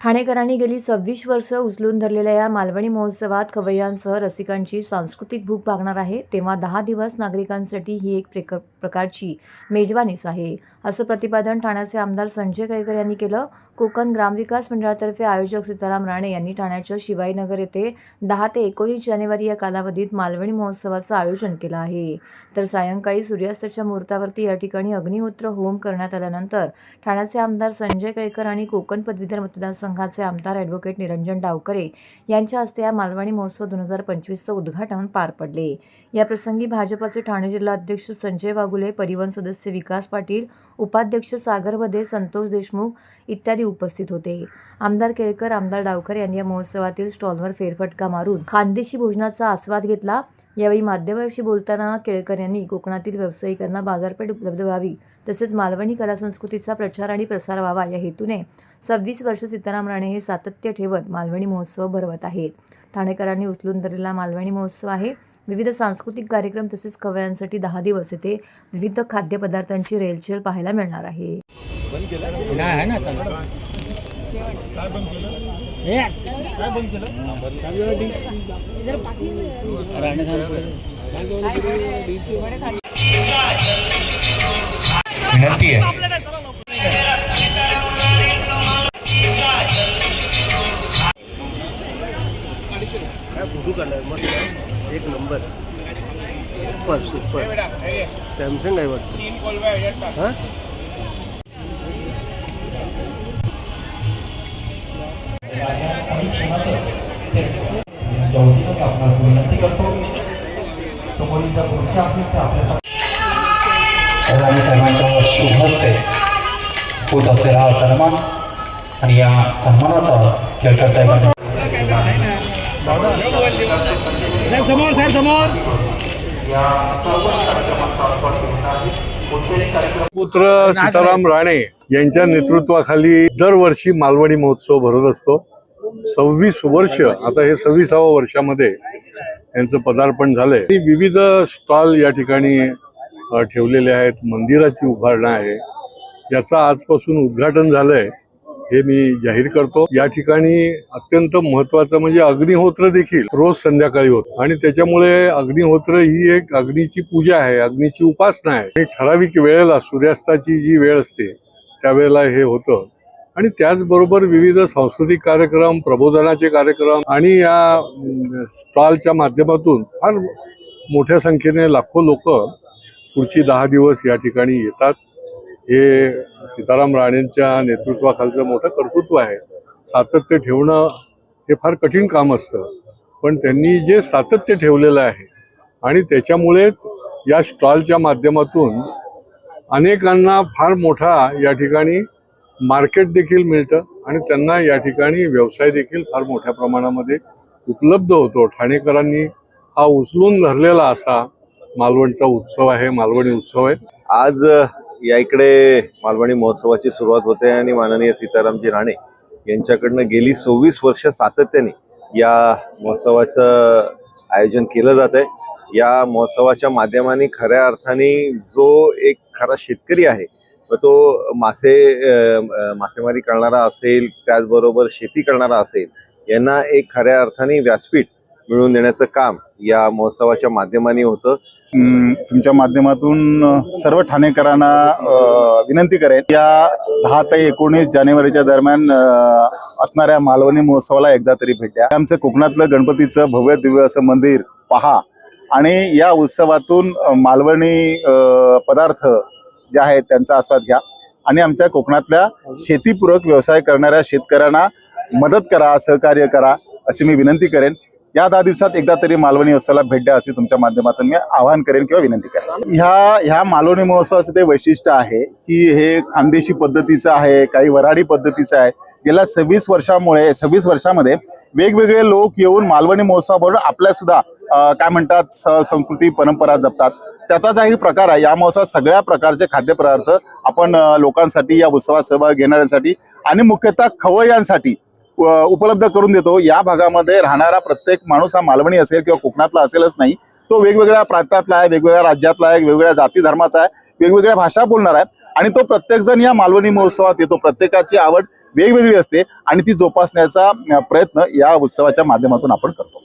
ठाणेकरांनी गेली सव्वीस वर्ष उचलून धरलेल्या या मालवणी महोत्सवात खवय्यांसह रसिकांची सांस्कृतिक भूक भागणार आहे तेव्हा दहा दिवस नागरिकांसाठी ही एक प्रेक प्रकारची मेजवानीच आहे असं प्रतिपादन ठाण्याचे आमदार संजय केळकर यांनी केलं. कोकण ग्रामविकास मंडळातर्फे आयोजक सीताराम राणे यांनी ठाण्याच्या शिवाईनगर येथे दहा ते एकोणीस जानेवारी या कालावधीत मालवणी महोत्सवाचं आयोजन केलं आहे. तर सायंकाळी सूर्यास्ताच्या मुहूर्तावरती या ठिकाणी अग्निहोत्र होम करण्यात आल्यानंतर ठाण्याचे आमदार संजय केळकर आणि कोकण पदवीधर मतदारसंघाचे आमदार ॲडव्होकेट निरंजन डावकरे यांच्या हस्ते या मालवणी महोत्सव दोन हजार पंचवीसचं उद्घाटन पार पडले. याप्रसंगी भाजपाचे ठाणे जिल्हा अध्यक्ष संजय वागुले परिवहन सदस्य विकास पाटील उपाध्यक्ष सागर बदे संतोष देशमुख इत्यादी उपस्थित होते. आमदार केळकर आमदार डावकर यांनी या महोत्सवातील स्टॉलवर फेरफटका मारून खानदेशी भोजनाचा आस्वाद घेतला. यावेळी माध्यमांशी बोलताना केळकर यांनी कोकणातील व्यावसायिकांना बाजारपेठ उपलब्ध व्हावी तसेच मालवणी कला संस्कृतीचा प्रचार आणि प्रसार व्हावा या हेतूने सव्वीस वर्ष सीताराम राणे हे सातत्य ठेवत मालवणी महोत्सव भरवत आहेत. ठाणेकरांनी उचलून धरलेला मालवणी महोत्सव आहे. विविध सांस्कृतिक कार्यक्रम तसेच कवयांसाठी दहा दिवस येथे विविध खाद्यपदार्थांची रेलचेल पाहायला मिळणार आहे. विनंती आहे. काय फोटो काढलाय मस्त आहे. एक नंबर. सुपर सुपर सॅमसंग आहे वाटतं. हा? क्षणातच वतीनं आपणास विनंती करतो त्या आपल्यासाठी राणी साहेबांच्या शुभ हस्ते होत असलेला हा सन्मान आणि या सन्मानाचा केळकर समोर साहेब समोर पुत्र सीताराम राणे यांच्या नेतृत्वाखाली दरवर्षी मालवणी महोत्सव भरत असतो. सव्वीस वर्ष आता हे सव्वीसाव्या वर्षामध्ये यांचं पदार्पण झालंय. विविध स्टॉल या ठिकाणी ठेवलेले आहेत. मंदिराची उभारणा आहे. याचं आजपासून उद्घाटन झालंय हे मी जाहीर करतो. या ठिकाणी अत्यंत महत्वाचं म्हणजे अग्निहोत्र देखील रोज संध्याकाळी होत. आणि त्याच्यामुळे अग्निहोत्र ही एक अग्नीची पूजा आहे अग्नीची उपासना आहे. ठराविक वेळेला सूर्यास्ताची जी वेळ असते त्यावेळेला हे होतं. आणि त्याचबरोबर विविध सांस्कृतिक कार्यक्रम प्रबोधनाचे कार्यक्रम आणि या स्टॉलच्या माध्यमातून फार मोठ्या संख्येने लाखो लोक पुढची दहा दिवस या ठिकाणी येतात. हे सीताराम राणेंच्या नेतृत्वाखालचं मोठं कर्तृत्व आहे. सातत्य ठेवणं हे फार कठीण काम असतं. पण त्यांनी जे सातत्य ठेवलेलं आहे आणि त्याच्यामुळेच या स्टॉलच्या माध्यमातून अनेकांना फार मोठा या ठिकाणी मार्केट देखील मिळतं आणि त्यांना या ठिकाणी व्यवसाय देखील फार मोठ्या प्रमाणामध्ये उपलब्ध होतो. ठाणेकरांनी हा उचलून धरलेला असा मालवणचा उत्सव आहे मालवणी उत्सव आहे. आज या इकडे मालवणी महोत्सवाची सुरुवात होते आणि माननीय सीतारामजी राणे यांच्याकडनं गेली सव्वीस वर्ष सातत्याने या महोत्सवाचं आयोजन केलं जात आहे. या महोत्सवाच्या माध्यमाने खऱ्या अर्थाने जो एक खरा शेतकरी आहे तो मासे मासेमारी करणारा असेल त्याचबरोबर शेती करणारा असेल यांना एक खऱ्या अर्थाने व्यासपीठ मिळवून देण्याचं काम या महोत्सवाच्या माध्यमाने होतं. अं, तुमच्या माध्यमातून सर्व ठाणेकरांना विनंती करेन या दहा ते एकोणीस जानेवारीच्या दरम्यान असणाऱ्या मालवणी महोत्सवाला एकदा तरी भेट द्या. आमचं कोकणातलं गणपतीचं भव्य दिव्य असं मंदिर पहा आणि या उत्सवातून मालवणी पदार्थ जे आहेत त्यांचा आस्वाद घ्या. आणि आमच्या कोकणातल्या शेतीपूरक व्यवसाय करणाऱ्या शेतकऱ्यांना मदत करा सहकार्य करा अशी मी विनंती करेन. या दहा दिवसात एकदा तरी मालवणी महोत्सवाला भेट द्या असे तुमच्या माध्यमातून मी आवाहन करेन किंवा विनंती करेन. ह्या ह्या मालवणी महोत्सवाचं ते वैशिष्ट्य आहे की हे खानदेशी पद्धतीचं आहे काही वराडी पद्धतीचं आहे. गेल्या सव्वीस वर्षामुळे सव्वीस वर्षामध्ये वेगवेगळे लोक येऊन मालवणी महोत्सवाबरोबर आपल्या सुद्धा काय म्हणतात स- संस्कृती परंपरा जपतात. त्याचाच हा प्रकार आहे. या महोत्सवात सगळ्या प्रकारचे खाद्यपदार्थ आपण लोकांसाठी या उत्सवात सहभाग घेणाऱ्यांसाठी आणि मुख्यतः खवय्यांसाठी उपलब्ध करून देतो. या भागामध्ये राहणारा प्रत्येक माणूस हा मालवणी असेल किंवा कोकणातला असेलच नाही. तो वेगवेगळ्या प्रांतातला आहे वेगवेगळ्या राज्यातला आहे वेगवेगळ्या जाती धर्माचा आहे वेगवेगळ्या भाषा बोलणार आहे. आणि तो प्रत्येकजण या मालवणी महोत्सवात येतो. प्रत्येकाची आवड वेगवेगळी असते आणि ती जोपासण्याचा प्रयत्न या उत्सवाच्या माध्यमातून आपण करतो.